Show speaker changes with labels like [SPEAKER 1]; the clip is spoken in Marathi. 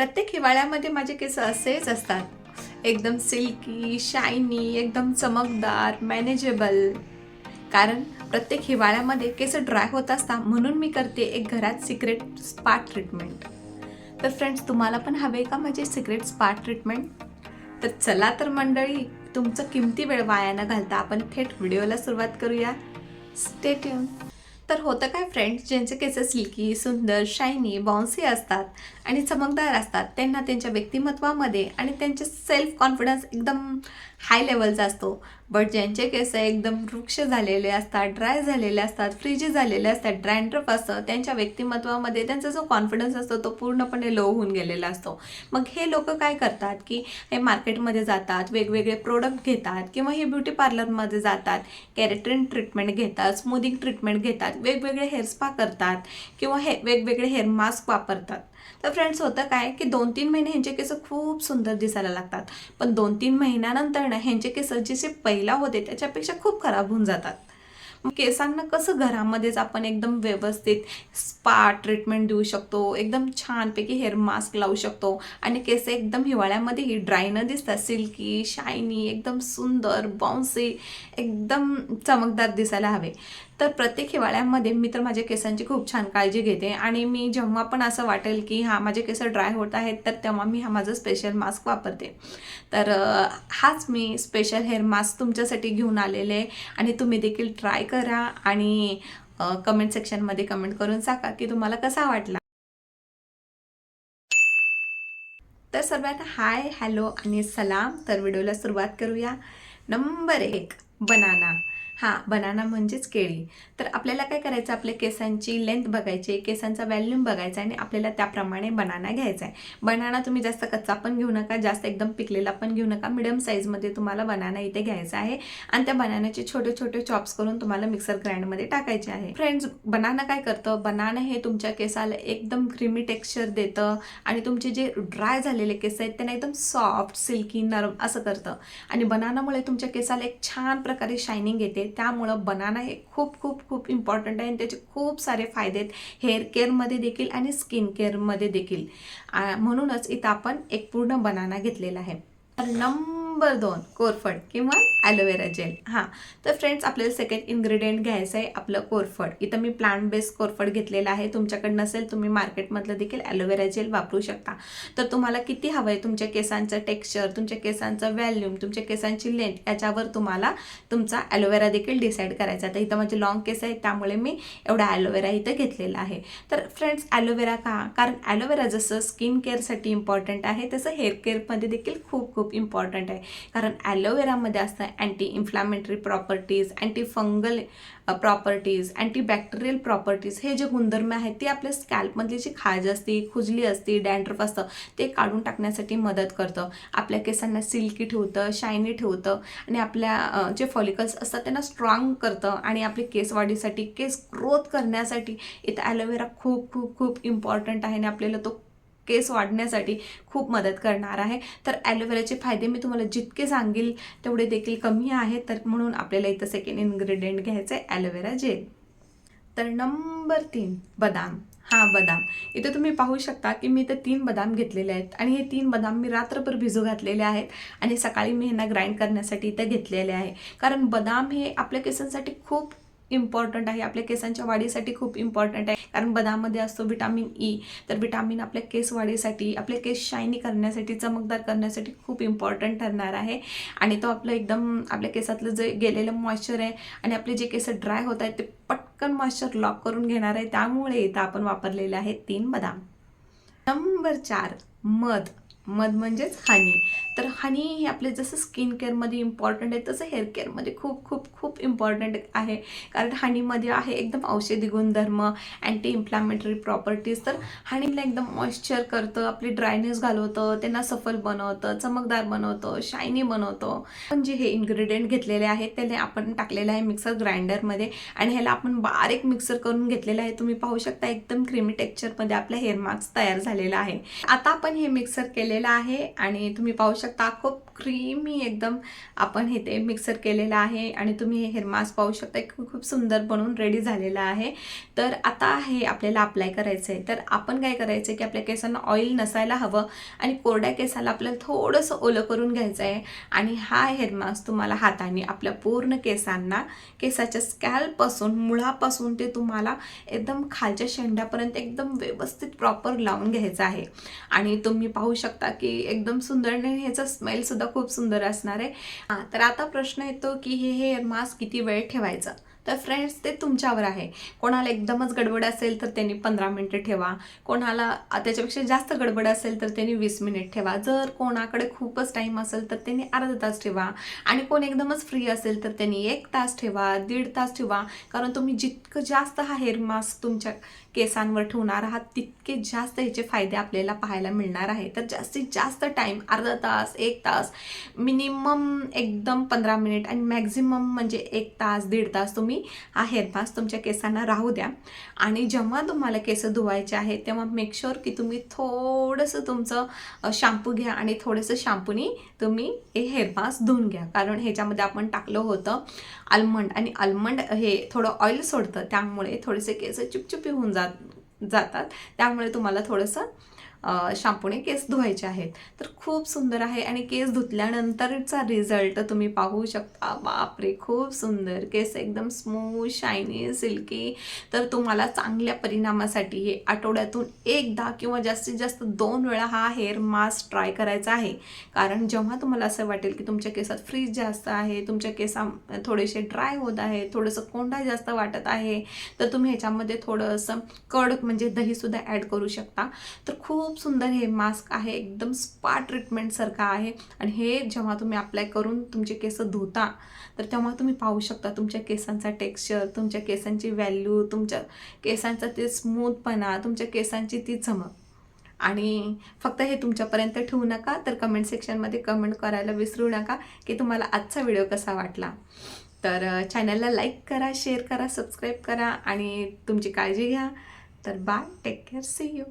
[SPEAKER 1] प्रत्येक हिवाळ्यामध्ये माझे केस असेच असतात. एकदम सिल्की शायनी एकदम चमकदार मॅनेजेबल कारण प्रत्येक हिवाळ्यामध्ये केस ड्राय होत असतात म्हणून मी करते एक घरात सिक्रेट स्पा ट्रीटमेंट तर फ्रेंड्स तुम्हाला पण हवे का माझे सिक्रेट स्पा ट्रीटमेंट तर चला तर मंडळी तुमचं किमती वेळ वाया न घालता आपण थेट व्हिडिओला सुरुवात करूया. स्टेट्यून तर होतं काय फ्रेंड्स ज्यांचे केस सिल्की सुंदर शायनी बाउन्सी असतात आणि चमकदार असतात त्यांना त्यांच्या व्यक्तिमत्वामध्ये आणि त्यांचे सेल्फ कॉन्फिडन्स एकदम हाय लेवलचा असतो. बट ज्यांचे केस एकदम वृक्ष झालेले असतात ड्राय झालेले असतात फ्रीजी झालेले असतात ड्रँड्रफ असतं त्यांच्या व्यक्तिमत्वामध्ये त्यांचा जो कॉन्फिडन्स असतो तो पूर्णपणे लो होऊन गेलेला असतो. मग हे लोक काय करतात की हे मार्केटमध्ये जातात वेगवेगळे प्रोडक्ट घेतात किंवा हे ब्युटी पार्लरमध्ये जातात कॅरेटरिन ट्रीटमेंट घेतात स्मूदिंग ट्रीटमेंट घेतात. वेगवेगळे हेअर स्पा करतात किंवा हे वेगवेगळे हेअर मास्क वापरतात. तर फ्रेंड्स होतं काय की दोन तीन महिने ह्यांचे केस खूप सुंदर दिसायला लागतात. पण दोन तीन महिन्यानंतर ना ह्यांचे केस जसे पहिला होते त्याच्यापेक्षा खूप खराब होऊन जातात. केसांना कसं घरामध्येच आपण एकदम व्यवस्थित स्पा ट्रीटमेंट देऊ शकतो एकदम छानपैकी हेअर मास्क लावू शकतो आणि केस एकदम हिवाळ्यामध्येही ड्राय न दिसतात सिल्की शायनी एकदम सुंदर बाउन्सी एकदम चमकदार दिसायला हवे. तर प्रत्येक हिवाळ्यामध्ये मी तर माझ्या केसांची खूप छान काळजी घेते आणि मी जेव्हा पण असं वाटेल की हा माझे केस ड्राय होत आहेत तर तेव्हा मी हा माझा स्पेशल मास्क वापरते. तर हाच मी स्पेशल हेअर मास्क तुमच्यासाठी घेऊन आलेले आणि तुम्ही देखील ट्राय करा आणि कमेंट सेक्शनमध्ये कमेंट करून सांगा की तुम्हाला कसा वाटला. तर सर्वांना हाय हॅलो आणि सलाम तर व्हिडिओला सुरुवात करूया. नंबर एक बनाना हां बनाना म्हणजेच केळी. तर आपल्याला काय करायचं? आपल्या केसांची लेंथ बघायची केसांचा व्हॅल्यूम बघायचा आणि आपल्याला त्याप्रमाणे बनाना घ्यायचा आहे. बनाना तुम्ही जास्त कच्चा पण घेऊ नका जास्त एकदम पिकलेला पण घेऊ नका. मिडियम साईजमध्ये तुम्हाला बनाना इथे घ्यायचा आहे आणि त्या बनानाचे छोटे छोटे चॉप्स करून तुम्हाला मिक्सर ग्राइंडमध्ये टाकायचे आहे. फ्रेंड्स बनाना काय करतं? बनाना हे तुमच्या केसाला एकदम क्रीमी टेक्स्चर देतं आणि तुमचे जे ड्राय झालेले केस आहेत त्यांना एकदम सॉफ्ट सिल्की नरम असं करतं. आणि बनानामुळे तुमच्या केसाला एक छान प्रकारे शायनिंग येते. त्यामुळं बनाना हे खूप खूप खूप इम्पॉर्टंट आहे आणि त्याचे खूप सारे फायदे आहेत. हेअर केअरमध्ये देखील आणि स्किन केअरमध्ये देखील. म्हणूनच इथं आपण एक पूर्ण बनाना घेतलेला आहे. नंबर दोन कोरफड किंवा ॲलोवेरा जेल हां तर फ्रेंड्स आपल्याला सेकंड इन्ग्रेडियंट घ्यायचं आहे आपलं कोरफड. इथं मी प्लांट बेस्ड कोरफड घेतलेलं आहे. तुमच्याकडे नसेल तुम्ही मार्केटमधलं देखील ॲलोवेरा जेल वापरू शकता. तर तुम्हाला किती हवं आहे तुमच्या केसांचं टेक्स्चर तुमच्या केसांचं व्हॅल्यूम तुमच्या केसांची लेंथ याच्यावर तुम्हाला तुमचा ॲलोवेरा देखील डिसाईड करायचा आहे. तर इथं माझे लॉंग केस आहे त्यामुळे मी एवढा ॲलोवेरा इथं घेतलेला आहे. तर फ्रेंड्स ॲलोवेरा का? कारण ॲलोवेरा जसं स्किन केअरसाठी इम्पॉर्टंट आहे तसं हेअर केअरमध्ये देखील खूप खूप खूप इम्पॉर्टंट आहे. कारण ॲलोवेरामध्ये असतं anti inflammatory properties anti fungal properties antibacterial properties हे जे गुणधर्म आहेत ते आपल्या स्कॅल्पमधली जी खाज असते खुजली असते डॅन्ड्रफ असतं ते काढून टाकण्यासाठी मदत करतं. आपल्या केसांना सिल्की ठेवतं शायनी ठेवतं आणि आपल्या जे फॉलिकल्स असतात त्यांना स्ट्रॉंग करतं आणि आपले केस वाढीसाठी केस ग्रोथ करण्यासाठी इथं ॲलोवेरा खूप खूप खूप इम्पॉर्टंट आहे आणि आपल्याला तो केस वाढण्यासाठी खूप मदत करणार आहे. तर ॲलोवेराचे फायदे मी तुम्हाला जितके सांगेल तेवढे देखील कमी आहेत. तर म्हणून आपल्याला इथं सेकंड इन्ग्रेडियंट घ्यायचं आहे ॲलोवेरा जेल तर नंबर तीन बदाम. हा बदाम. इथं तुम्ही पाहू शकता की मी इथं तीन बदाम घेतलेले आहेत. आणि हे तीन बदाम मी रात्रभर भिजू घातलेले आहेत. आणि सकाळी मी ह्यांना ग्राइंड करण्यासाठी इथं घेतलेले आहे. कारण बदाम हे आपल्या केसांसाठी खूप इम्पॉर्टंट आहे. आपल्या केसांच्या वाढीसाठी खूप इम्पॉर्टंट आहे. कारण बदाममध्ये असतो विटामिन ई e. तर विटामिन आपल्या केस वाढीसाठी आपले केस शायनी करण्यासाठी चमकदार करण्यासाठी खूप इम्पॉर्टंट ठरणार आहे. आणि तो आपलं एकदम आपल्या केसातलं जे गेलेलं मॉइश्चर आहे आणि आपले जे केस ड्राय होत आहेत ते पटकन मॉइश्चर लॉक करून घेणार आहे. त्यामुळे इथं आपण वापरलेले आहे तीन बदाम. नंबर चार मध. मध म्हणजेच हनी तर हनी हे आपले जसं स्किन केअरमध्ये इम्पॉर्टंट आहे तसं हेअर केअरमध्ये खूप खूप खूप इम्पॉर्टंट आहे. कारण हनीमध्ये आहे एकदम औषधी गुणधर्म अँटी इन्फ्लॅमेटरी प्रॉपर्टीज तर हनीला एकदम मॉइश्चर करतं आपली ड्रायनेस घालवतं त्यांना सफल बनवतं चमकदार बनवतं शायनी बनवतं. पण जे हे इन्ग्रेडियंट घेतलेले आहेत त्याने आपण टाकलेलं आहे मिक्सर ग्राइंडरमध्ये आणि ह्याला आपण बारीक मिक्सर करून घेतलेलं आहे. तुम्ही पाहू शकता एकदम क्रीमी टेक्स्चरमध्ये आपला हेअर मास्क तयार झालेला आहे. आता आपण हे मिक्सर केलेलं आहे आणि तुम्ही पाहू शकता खूप क्रीमी एकदम आपण हे ते मिक्सर केलेलं आहे आणि तुम्ही हे हेअर मास्क पाहू शकता खूप खूप सुंदर बनवून रेडी झालेलं आहे. तर आता हे आपल्याला अप्लाय करायचं आहे तर आपण काय करायचं आहे की आपल्या केसांना ऑइल नसायला हवं आणि कोरड्या केसाला आपल्याला थोडंसं ओलं करून घ्यायचं आहे आणि हा हेअर मास्क तुम्हाला हाताने आपल्या पूर्ण केसांना केसाच्या स्कॅलपासून मुळापासून ते तुम्हाला एकदम खालच्या शेंड्यापर्यंत एकदम व्यवस्थित प्रॉपर लावून घ्यायचं आहे. आणि तुम्ही पाहू शकता की एकदम सुंदरने ह्याचं स्मेलसुद्धा खूप सुंदर असणार आहे. हां तर आता प्रश्न येतो की हे हेअर मास्क किती वेळ ठेवायचं? तर फ्रेंड्स ते तुमच्यावर आहे. कोणाला एकदमच गडबड असेल तर त्यांनी पंधरा मिनटं ठेवा. कोणाला त्याच्यापेक्षा जास्त गडबड असेल तर त्यांनी वीस मिनिट ठेवा. जर कोणाकडे खूपच टाईम असेल तर त्यांनी अर्धा तास ठेवा. आणि कोण एकदमच फ्री असेल तर त्यांनी एक तास ठेवा दीड तास ठेवा. कारण तुम्ही जितकं जास्त हा हेअर मास्क तुमच्या केसांवर ठेवणार आहात तितके जास्त ह्याचे फायदे आपल्याला पाहायला मिळणार आहे. तर जास्तीत जास्त टाईम अर्धा तास एक तास मिनिमम एकदम पंधरा मिनिट आणि मॅक्झिमम म्हणजे एक तास दीड तास तुम्ही हा हेअर तुमच्या केसांना राहू द्या. आणि जेव्हा तुम्हाला केस धुवायचे आहे तेव्हा मेक की तुम्ही थोडंसं तुमचं शॅम्पू घ्या आणि थोडंसं शॅम्पूनी तुम्ही हे हेअर मास्क धुवून घ्या. कारण ह्याच्यामध्ये आपण टाकलं होतं आल्मंड आणि आल्मंड हे थोडं ऑइल सोडतं त्यामुळे थोडेसे केस चिपचिपी होऊन जात जातात. त्यामुळे तुम्हाला थोडंसं शॅम्पूने केस धुवायचे आहेत. तर खूप सुंदर आहे आणि केस धुतल्यानंतरचा रिझल्ट तुम्ही पाहू शकता. बापरे खूप सुंदर. केस एकदम स्मूथ शायनी सिल्की तर तुम्हाला चांगल्या परिणामासाठी हे आठवड्यातून एकदा किंवा जास्तीत जास्त दोन वेळा हा हेअर मास्क ट्राय करायचा आहे. कारण जेव्हा तुम्हाला असं वाटेल की तुमच्या केसात फ्रीज जास्त आहे तुमच्या केसा थोडेसे ड्राय होत आहे थोडंसं कोंडा जास्त वाटत आहे तर तुम्ही ह्याच्यामध्ये थोडंसं कडक म्हणजे दहीसुद्धा ॲड करू शकता. तर खूप खूप सुंदर हे मास्क आहे. एकदम स्पा ट्रीटमेंटसारखं आहे. आणि हे जेव्हा तुम्ही अप्लाय करून तुमचे केस धुता तर तेव्हा तुम्ही पाहू शकता तुमच्या केसांचा टेक्स्चर तुमच्या केसांची व्हॅल्यू तुमच्या केसांचा ते स्मूथपणा तुमच्या केसांची ती चमक. आणि फक्त हे तुमच्यापर्यंत ठेवू नका तर कमेंट सेक्शनमध्ये कमेंट करायला विसरू नका की तुम्हाला आजचा व्हिडिओ कसा वाटला. तर चॅनलला लाईक करा शेअर करा सबस्क्राईब करा आणि तुमची काळजी घ्या. तर bye take care see you